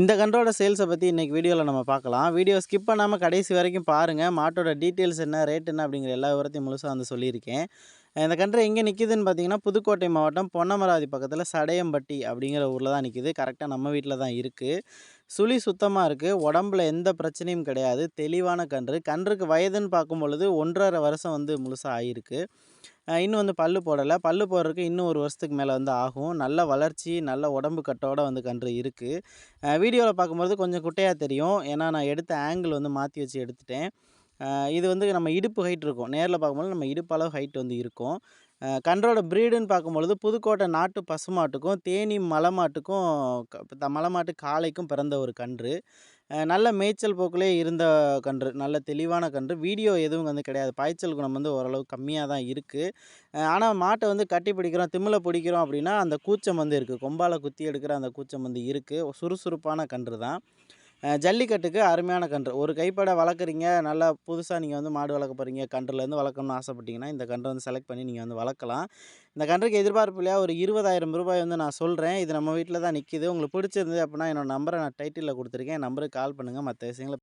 இந்த கன்றோட சேல்ஸை பற்றி இன்றைக்கி வீடியோவில் நம்ம பார்க்கலாம். வீடியோ ஸ்கிப் பண்ணாமல் கடைசி வரைக்கும் பாருங்கள் மாட்டோட டீட்டெயில்ஸ் என்ன ரேட் என்ன அப்படிங்கிற எல்லா விவரத்தையும் முழுசாக வந்து சொல்லியிருக்கேன். இந்த கன்று எங்கே நிற்கிதுன்னு பார்த்தீங்கன்னா புதுக்கோட்டை மாவட்டம் பொன்னமராதி பக்கத்தில் சடையம்பட்டி அப்படிங்கிற ஊரில் தான் நிற்கிது கரெக்டாக நம்ம வீட்டில் தான் இருக்குது சுழி சுத்தமாக இருக்குது உடம்புல எந்த பிரச்சனையும் கிடையாது. தெளிவான கன்று. கன்றுக்கு வயதுன்னு பார்க்கும் பொழுது ஒன்றரை வருஷம் வந்து முழுசாக ஆகிருக்கு இன்னும் வந்து பல்லு போடலை. பல்லு போடுறதுக்கு இன்னும் ஒரு வருஷத்துக்கு மேலே வந்து ஆகும். நல்ல வளர்ச்சி நல்ல உடம்பு கட்டோட வந்து கன்று இருக்குது வீடியோவில் பார்க்கும்போது கொஞ்சம் குட்டையாக தெரியும். ஏன்னா நான் எடுத்த ஆங்கிள் வந்து மாற்றி வச்சு எடுத்துட்டேன். இது வந்து நம்ம இடுப்பு ஹைட் இருக்கும். நேரில் பார்க்கும்போது நம்ம இடுப்பளவு ஹைட் வந்து இருக்கும். கன்றோட ப்ரீடுன்னு பார்க்கும்பொழுது புதுக்கோட்டை நாட்டு பசுமாட்டுக்கும் தேனி மலைமாட்டுக்கும் மாட்டுக்கும் காளைக்கும் பிறந்த ஒரு கன்று. நல்ல மேய்ச்சல் போக்கிலே இருந்த கன்று நல்ல தெளிவான கன்று. வீடியோ எதுவும் வந்து கிடையாது. பாய்ச்சல் குணம் வந்து ஓரளவு கம்மியாக தான் இருக்குது ஆனால் மாட்டை வந்து கட்டி பிடிக்கிறோம் திமிலை பிடிக்கிறோம் அப்படின்னா அந்த கூச்சம் வந்து இருக்குது கொம்பால் குத்தி எடுக்கிற அந்த கூச்சம் வந்து இருக்குது சுறுசுறுப்பான கன்று தான். ஜல்லிக்கட்டுக்கு அருமையான கன்று. ஒரு கைப்பட வளர்க்குறீங்க நல்லா புதுசாக நீங்கள் வந்து மாடு வளர்க்க போகிறீங்க கன்றுலேருந்து வளர்க்கணும்னு ஆசைப்பட்டீங்கன்னா இந்த கன்றை வந்து செலக்ட் பண்ணி நீங்கள் வந்து வளர்க்கலாம். இந்த கன்றுக்கு எதிர்பார்ப்பு இல்லையா? ஒரு இருபதாயிரம் ரூபாய் வந்து நான் சொல்கிறேன் இது நம்ம வீட்டில் தான் நிற்கிது உங்களுக்கு பிடிச்சிருந்தது அப்படின்னா என்னோடய நம்பரை நான் டைட்டிலில் கொடுத்துருக்கேன். நம்பருக்கு கால் பண்ணுங்கள் மற்ற விஷயங்களை